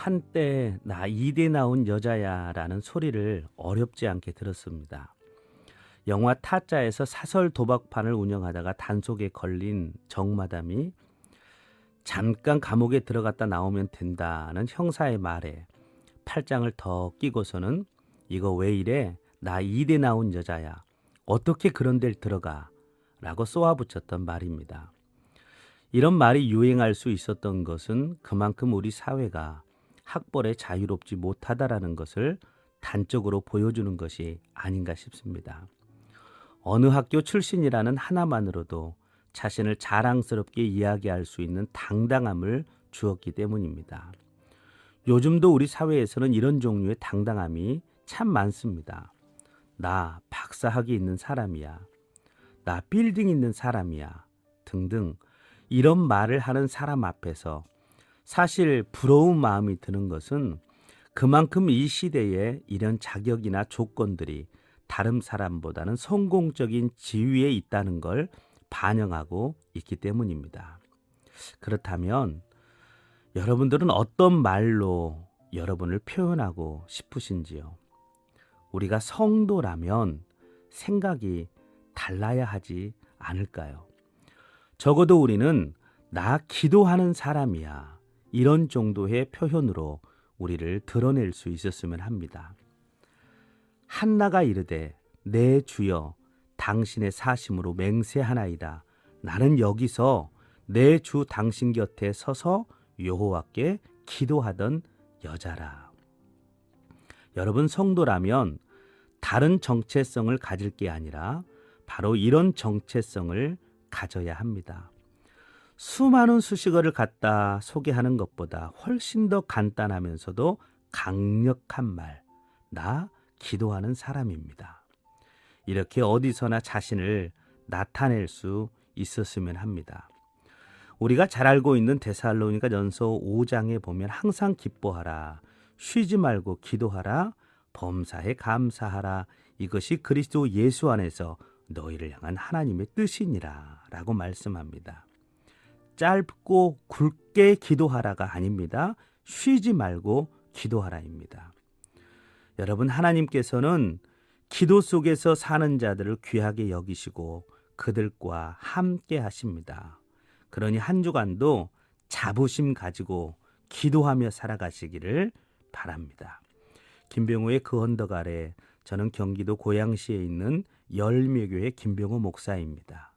한때 나 이대 나온 여자야 라는 소리를 어렵지 않게 들었습니다. 영화 타짜에서 사설 도박판을 운영하다가 단속에 걸린 정마담이 잠깐 감옥에 들어갔다 나오면 된다는 형사의 말에 팔짱을 더 끼고서는 이거 왜 이래? 나 이대 나온 여자야. 어떻게 그런 데를 들어가? 라고 쏘아붙였던 말입니다. 이런 말이 유행할 수 있었던 것은 그만큼 우리 사회가 학벌에 자유롭지 못하다라는 것을 단적으로 보여주는 것이 아닌가 싶습니다. 어느 학교 출신이라는 하나만으로도 자신을 자랑스럽게 이야기할 수 있는 당당함을 주었기 때문입니다. 요즘도 우리 사회에서는 이런 종류의 당당함이 참 많습니다. 나 박사학위 있는 사람이야. 나 빌딩 있는 사람이야. 등등 이런 말을 하는 사람 앞에서 사실 부러운 마음이 드는 것은 그만큼 이 시대에 이런 자격이나 조건들이 다른 사람보다는 성공적인 지위에 있다는 걸 반영하고 있기 때문입니다. 그렇다면 여러분들은 어떤 말로 여러분을 표현하고 싶으신지요? 우리가 성도라면 생각이 달라야 하지 않을까요? 적어도 우리는 나 기도하는 사람이야. 이런 정도의 표현으로 우리를 드러낼 수 있었으면 합니다. 한나가 이르되 내 주여 당신의 사심으로 맹세하나이다. 나는 여기서 내 주 당신 곁에 서서 여호와께 기도하던 여자라. 여러분 성도라면 다른 정체성을 가질 게 아니라 바로 이런 정체성을 가져야 합니다. 수많은 수식어를 갖다 소개하는 것보다 훨씬 더 간단하면서도 강력한 말, 나 기도하는 사람입니다. 이렇게 어디서나 자신을 나타낼 수 있었으면 합니다. 우리가 잘 알고 있는 데살로니가 전서 5장에 보면 항상 기뻐하라, 쉬지 말고 기도하라, 범사에 감사하라, 이것이 그리스도 예수 안에서 너희를 향한 하나님의 뜻이니라 라고 말씀합니다. 짧고 굵게 기도하라가 아닙니다. 쉬지 말고 기도하라입니다. 여러분 하나님께서는 기도 속에서 사는 자들을 귀하게 여기시고 그들과 함께 하십니다. 그러니 한 주간도 자부심 가지고 기도하며 살아가시기를 바랍니다. 김병호의 그 언덕 아래 저는 경기도 고양시에 있는 열매교회 김병호 목사입니다.